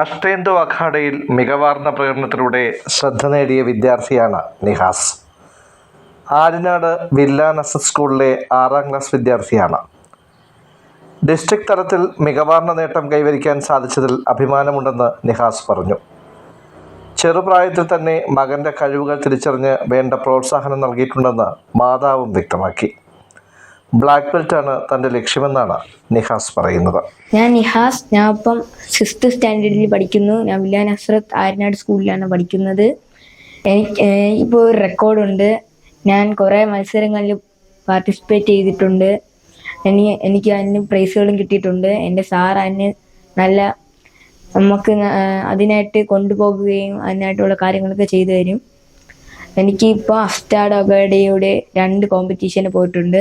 അഷ്ടേന്ദു അഖാഡയിൽ മികവാർന്ന പ്രകടനത്തിലൂടെ ശ്രദ്ധ നേടിയ വിദ്യാർത്ഥിയാണ് നിഹാസ്. ആര്യനാട് വില്ലാനസ് സ്കൂളിലെ ആറാം ക്ലാസ് വിദ്യാർത്ഥിയാണ്. ഡിസ്ട്രിക്ട് തലത്തിൽ മികവാർന്ന നേട്ടം കൈവരിക്കാൻ സാധിച്ചതിൽ അഭിമാനമുണ്ടെന്ന് നിഹാസ് പറഞ്ഞു. ചെറുപ്രായത്തിൽ തന്നെ മകന്റെ കഴിവുകൾ തിരിച്ചറിഞ്ഞ് വേണ്ട പ്രോത്സാഹനം നൽകിയിട്ടുണ്ടെന്ന് മാതാവും വ്യക്തമാക്കി. ബ്ലാക്ക് ബെൽറ്റ് ആണ് തന്റെ ലക്ഷ്യമെന്നാണ് നിഹാസ് പറയുന്നത്. ഞാൻ നിഹാസ് ഞാൻ ഇപ്പം സിക്സ്ത് സ്റ്റാൻഡേർഡിൽ പഠിക്കുന്നു. ഞാൻ വില്യാൻ ഹസ്രത്ത് ആര്യനാട് സ്കൂളിലാണ് പഠിക്കുന്നത്. എനിക്ക് ഇപ്പോൾ ഒരു റെക്കോർഡുണ്ട് ഞാൻ കുറേ മത്സരങ്ങളിൽ പാർട്ടിസിപ്പേറ്റ് ചെയ്തിട്ടുണ്ട്. എനി എനിക്ക് അതിന് പ്രൈസുകളും കിട്ടിയിട്ടുണ്ട്. എന്റെ സാർ അതിന് നല്ല നമുക്ക് അതിനായിട്ട് കൊണ്ടുപോകുകയും അതിനായിട്ടുള്ള കാര്യങ്ങളൊക്കെ ചെയ്തു തരും. എനിക്ക് ഇപ്പോൾ അസ്റ്റാഡ് അഗാഡയുടെ രണ്ട് കോമ്പറ്റീഷന് പോയിട്ടുണ്ട്.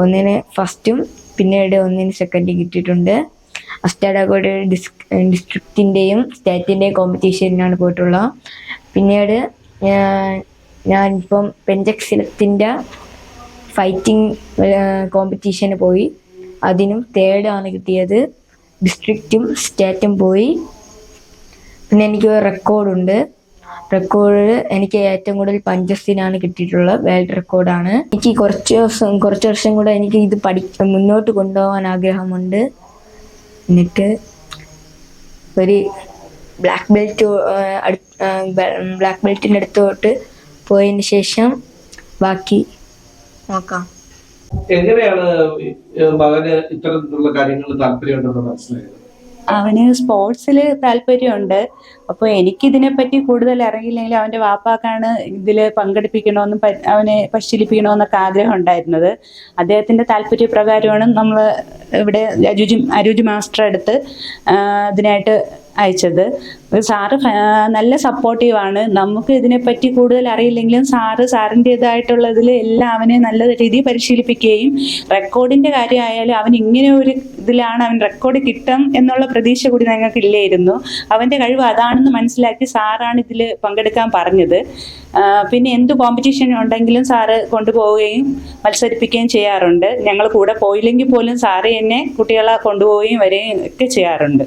ഒന്നിന് ഫസ്റ്റും പിന്നീട് ഒന്നിന് സെക്കൻഡും കിട്ടിയിട്ടുണ്ട്. അസ്റ്റാഡാഗോഡ് ഡിസ് ഡിസ്ട്രിക്റ്റിന്റെയും സ്റ്റേറ്റിന്റെയും കോമ്പറ്റീഷനാണ് പോയിട്ടുള്ളത്. പിന്നീട് ഞാനിപ്പം പെഞ്ചക്സിലത്തിന്റെ ഫൈറ്റിംഗ് കോമ്പറ്റീഷന് പോയി. അതിനും തേർഡാണ് കിട്ടിയത്. ഡിസ്ട്രിക്റ്റും സ്റ്റേറ്റും പോയി. പിന്നെ എനിക്ക് റെക്കോർഡുണ്ട് റെക്കോർഡ് എനിക്ക് ഏറ്റവും കൂടുതൽ പഞ്ചസ്തിനാണ് കിട്ടിയിട്ടുള്ളത്. വേൾഡ് റെക്കോർഡാണ് എനിക്ക് കുറച്ച് ദിവസം കുറച്ച് വർഷം കൂടെ എനിക്ക് ഇത് പഠി മുന്നോട്ട് കൊണ്ടുപോകാൻ ആഗ്രഹമുണ്ട്. എന്നിട്ട് ഒരു ബ്ലാക്ക് ബെൽറ്റ് ബ്ലാക്ക് ബെൽറ്റിന്റെ അടുത്തോട്ട് പോയതിന് ശേഷം ബാക്കി നോക്കാം. എങ്ങനെയാണ് മകന് ഇത്തരത്തിലുള്ള കാര്യങ്ങൾ താല്പര്യമുണ്ടെന്ന് മനസ്സിലായത്? അവന് സ്പോർട്സിൽ താല്പര്യമുണ്ട്. അപ്പോൾ എനിക്കിതിനെപ്പറ്റി കൂടുതൽ അറിയില്ലെങ്കിൽ അവന്റെ വാപ്പാക്കാണ് ഇതിൽ പങ്കെടുപ്പിക്കണമെന്നും അവനെ പരിശീലിപ്പിക്കണമെന്നൊക്കെ ആഗ്രഹം ഉണ്ടായിരുന്നത് അദ്ദേഹത്തിന്റെ താല്പര്യപ്രകാരമാണ് നമ്മൾ ഇവിടെ അരുജി അരുജി മാസ്റ്റർ എടുത്ത് ആ, ഇതിനായിട്ട് അയച്ചത്. സാറ് നല്ല സപ്പോർട്ടീവാണ് നമുക്ക് ഇതിനെപ്പറ്റി കൂടുതൽ അറിയില്ലെങ്കിലും സാറ് സാറിന്റെതായിട്ടുള്ളതിൽ എല്ലാം അവനെ നല്ല രീതിയിൽ പരിശീലിപ്പിക്കുകയും റെക്കോർഡിന്റെ കാര്യമായാലും അവൻ ഇങ്ങനെ ഒരു ഇതിലാണ് അവൻ റെക്കോർഡ് കിട്ടും എന്നുള്ള പ്രതീക്ഷ കൂടി ഞങ്ങൾക്ക് ഇല്ലായിരുന്നു അവന്റെ കഴിവ് അതാണെന്ന് മനസ്സിലാക്കി സാറാണ് ഇതിൽ പങ്കെടുക്കാൻ പറഞ്ഞത്. പിന്നെ എന്ത് കോമ്പറ്റീഷൻ ഉണ്ടെങ്കിലും സാറ് കൊണ്ടുപോവുകയും മത്സരിപ്പിക്കുകയും ചെയ്യാറുണ്ട്. ഞങ്ങൾ കൂടെ പോയില്ലെങ്കിൽ പോലും സാറ് എന്നെ കുട്ടികളെ കൊണ്ടുപോവുകയും വരികയും ഒക്കെ ചെയ്യാറുണ്ട്.